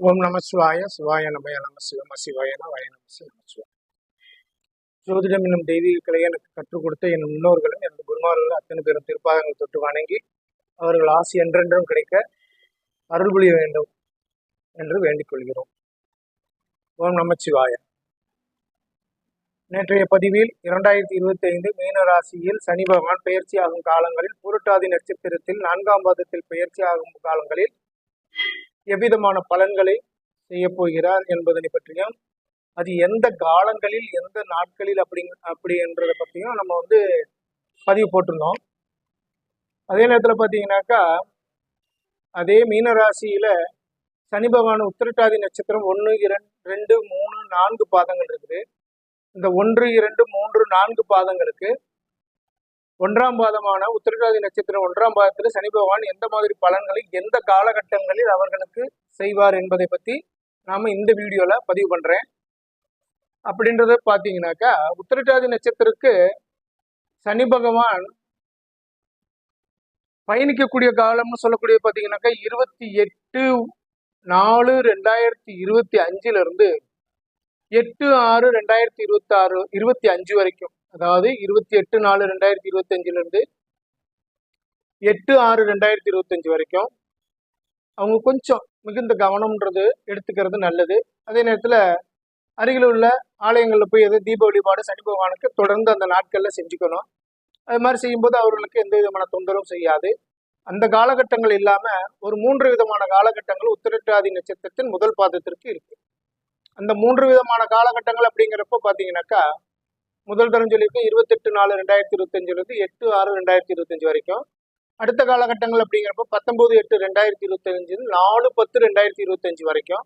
ஓம் நம சிவாய சிவாய நமய நம சிவம சிவாய வய நம சிவ சிவாய ஜோதிடம் என்னும் தெய்வீக கலையை எனக்கு கற்றுக் கொடுத்த என் முன்னோர்களும் எனது குருமார்களும் அத்தனை பேரும் திருப்பாதங்கள் தொட்டு வணங்கி அவர்கள் ஆசி என்றென்றும் கிடைக்க அருள் புரிய வேண்டும் என்று வேண்டிக் கொள்கிறோம். ஓம் நமச்சிவாய நேற்றைய பதிவில் இரண்டாயிரத்தி இருபத்தி ஐந்து மீன ராசியில் சனி பகவான் பயிற்சி ஆகும் காலங்களில் பூரட்டாதி நட்சத்திரத்தில் நான்காம் பாதத்தில் பயிற்சி ஆகும் காலங்களில் எவ்விதமான பலன்களை செய்ய போகிறார் என்பதனை பற்றியும் அது எந்த காலங்களில் எந்த நாட்களில் அப்படி அப்படி என்றதை பற்றியும் நம்ம வந்து பதிவு போட்டிருந்தோம். அதே நேரத்தில் பார்த்தீங்கன்னாக்கா அதே மீனராசியில் சனி பகவான் உத்திரட்டாதி நட்சத்திரம் ஒன்று இரண்டு ரெண்டு மூணு நான்கு பாதங்கள் இருக்குது. இந்த ஒன்று இரண்டு மூன்று நான்கு பாதங்களுக்கு ஒன்றாம் பாதமான உத்திரட்டாதி நட்சத்திரம் ஒன்றாம் பாதத்தில் சனி பகவான் எந்த மாதிரி பலன்களை எந்த காலகட்டங்களில் அவர்களுக்கு செய்வார் என்பதை பற்றி நாம இந்த வீடியோவில் பதிவு பண்றேன். அப்படின்றத பார்த்தீங்கன்னாக்கா உத்திரட்டாதி நட்சத்திரக்கு சனி பகவான் பயணிக்கக்கூடிய காலம்னு சொல்லக்கூடிய பார்த்தீங்கன்னாக்கா இருபத்தி எட்டு நாலு ரெண்டாயிரத்தி இருபத்தி அஞ்சிலிருந்து எட்டு ஆறு ரெண்டாயிரத்தி இருபத்தி ஆறு இருபத்தி அஞ்சு வரைக்கும். அதாவது இருபத்தி எட்டு நாலு ரெண்டாயிரத்தி இருபத்தி அஞ்சுல இருந்து எட்டு ஆறு ரெண்டாயிரத்தி இருபத்தஞ்சு வரைக்கும். அவங்க கொஞ்சம் மிகுந்த கவனம்ன்றது எடுத்துக்கிறது நல்லது. அதே நேரத்தில் அருகில் உள்ள ஆலயங்களில் போய் எது தீப வழிபாடு சனி பகவானுக்கு தொடர்ந்து அந்த நாட்களில் செஞ்சுக்கணும். அது மாதிரி செய்யும்போது அவர்களுக்கு எந்த விதமான தொந்தரவும் செய்யாது. அந்த காலகட்டங்கள் இல்லாமல் ஒரு மூன்று விதமான காலகட்டங்கள் உத்திரட்டாதி நட்சத்திரத்தின் முதல் பாதத்திற்கு இருக்குது அந்த மூன்று விதமான காலகட்டங்கள் அப்படிங்கிறப்ப பார்த்தீங்கன்னாக்கா முதல் தரம் சொல்லியிருக்கோம் இருபத்தெட்டு நாலு ரெண்டாயிரத்தி இருபத்தஞ்சிலிருந்து எட்டு ஆறு ரெண்டாயிரத்தி இருபத்தஞ்சு வரைக்கும். அடுத்த காலகட்டங்கள் அப்படிங்கிறப்ப பத்தொம்போது எட்டு ரெண்டாயிரத்தி இருபத்தஞ்சு நாலு பத்து ரெண்டாயிரத்தி இருபத்தஞ்சு வரைக்கும்.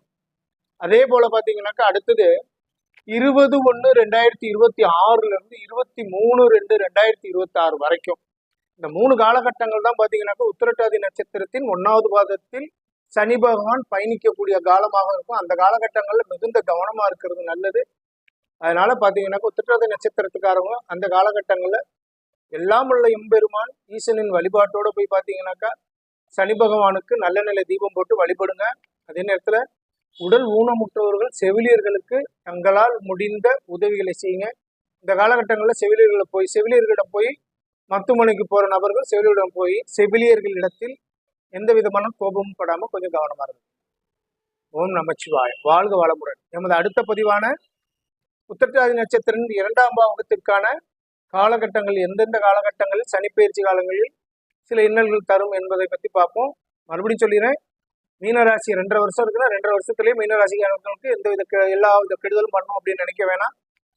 அதே போல் பார்த்தீங்கன்னாக்கா அடுத்தது இருபது ஒன்று ரெண்டாயிரத்தி இருபத்தி ஆறுலேருந்து இருபத்தி மூணு ரெண்டு ரெண்டாயிரத்தி இருபத்தாறு வரைக்கும். இந்த மூணு காலகட்டங்கள் தான் பார்த்தீங்கன்னாக்கா உத்திரட்டாதி நட்சத்திரத்தின் ஒன்றாவது பாதத்தில் சனி பகவான் பயணிக்கக்கூடிய காலமாக இருக்கும். அந்த காலகட்டங்களில் மிகுந்த கவனமாக இருக்கிறது நல்லது. அதனால பாத்தீங்கன்னாக்கா உத்திரத நட்சத்திரத்துக்காரவங்க அந்த காலகட்டங்களில் எல்லாம் உள்ள எம்பெருமான் ஈசனின் வழிபாட்டோடு போய் பார்த்தீங்கன்னாக்கா சனி பகவானுக்கு நல்ல நிலை தீபம் போட்டு வழிபடுங்க. அதே நேரத்தில் உடல் ஊனமுற்றவர்கள் செவிலியர்களுக்கு தங்களால் முடிந்த உதவிகளை செய்யுங்க. இந்த காலகட்டங்களில் செவிலியர்களை போய் செவிலியர்களிடம் போய் மருத்துவமனைக்கு போகிற நபர்கள் செவிலியரிடம் போய் செவிலியர்களிடத்தில் எந்த விதமான கோபமும் படாமல் கொஞ்சம் கவனமாக இருக்கும் ஓம் நமச்சிவாய் வாழ்க வளமுடன். எமது அடுத்த பதிவான உத்திரட்டாதி நட்சத்திரன் இரண்டாம் பாவகத்திற்கான காலகட்டங்கள் எந்தெந்த காலகட்டங்களில் சனிப்பயிற்சி காலங்களில் சில இன்னல்கள் தரும் என்பதை பற்றி பார்ப்போம். மறுபடியும் சொல்லிடுறேன். மீனராசி ரெண்டரை வருஷம் இருக்குன்னா ரெண்டரை வருஷத்துலேயே மீனராசிக்காரர்களுக்கு எந்த வித எல்லா வித கெடுதலும் பண்ணணும் அப்படின்னு நினைக்க வேணாம்.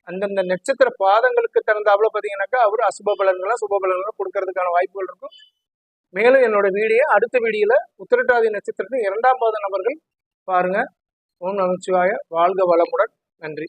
அந்தந்த நட்சத்திர பாதங்களுக்கு தகுந்தாப்புல பார்த்தீங்கன்னாக்கா அவர் அசுப பலன்களை சுப பலன்களை கொடுக்கறதுக்கான வாய்ப்புகள் இருக்கும். மேலும் என்னோட வீடியோ அடுத்த வீடியோல உத்திரட்டாதி நட்சத்திரத்தின் இரண்டாம் பாத நபர்கள் பாருங்க. ஓம் நமச்சிவாய. வாழ்க வளமுடன். நன்றி.